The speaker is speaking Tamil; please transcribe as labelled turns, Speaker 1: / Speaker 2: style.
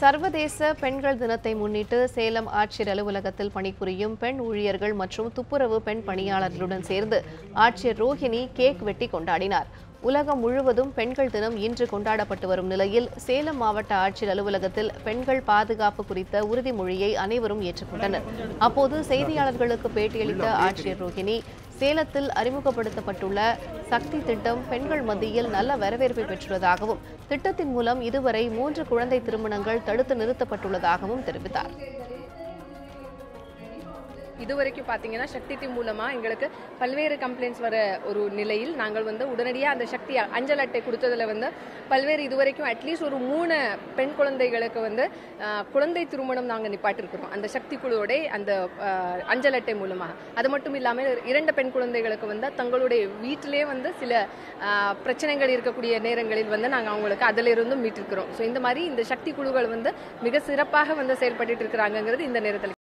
Speaker 1: சர்வதேச பெண்கள் தினத்தை முன்னிட்டு சேலம் ஆட்சியர் அலுவலகத்தில் பணிபுரியும் பெண் ஊழியர்கள் மற்றும் துப்புரவு பெண் பணியாளர்களுடன் சேர்ந்து ஆட்சியர் ரோஹிணி கேக் வெட்டி கொண்டாடினார். உலகம் முழுவதும் பெண்கள் தினம் இன்று கொண்டாடப்பட்டு வரும் நிலையில் சேலம் மாவட்ட ஆட்சியர் அலுவலகத்தில் பெண்கள் பாதுகாப்பு குறித்த உறுதிமொழியை அனைவரும் ஏற்றுக்கொண்டனர். அப்போது செய்தியாளர்களுக்கு பேட்டியளித்த ஆட்சியர் ரோஹிணி சேலத்தில் அறிமுகப்படுத்தப்பட்டுள்ள சக்தி திட்டம் பெண்கள் மத்தியில் நல்ல வரவேற்பை பெற்றுள்ளதாகவும் திட்டத்தின் மூலம் இதுவரை மூன்று குழந்தை திருமணங்கள் தடுத்து நிறுத்தப்பட்டுள்ளதாகவும் தெரிவித்தார்.
Speaker 2: இதுவரைக்கும் பார்த்தீங்கன்னா சக்தி டீம் மூலமாக எங்களுக்கு பல்வேறு கம்ப்ளைண்ட்ஸ் வர ஒரு நிலையில் நாங்கள் வந்து உடனடியாக அந்த சக்தி அஞ்சல் அட்டை கொடுத்ததில் வந்து பல்வேறு இதுவரைக்கும் அட்லீஸ்ட் ஒரு மூணு பெண் குழந்தைகளுக்கு வந்து குழந்தை திருமணம் நாங்கள் நிப்பாட்டிருக்கிறோம். அந்த சக்தி குழுவோட அந்த அஞ்சல் அட்டை மூலமாக அது மட்டும் இல்லாமல் இரண்டு பெண் குழந்தைகளுக்கு வந்து தங்களுடைய வீட்டிலே வந்து சில பிரச்சனைகள் இருக்கக்கூடிய நேரங்களில் வந்து நாங்கள் அவங்களுக்கு அதிலிருந்தும் மீட்டிருக்கிறோம். ஸோ இந்த மாதிரி இந்த சக்தி குழுக்கள் வந்து மிக சிறப்பாக வந்து செயல்பட்டு இருக்கிறாங்கிறது இந்த நேரத்தில்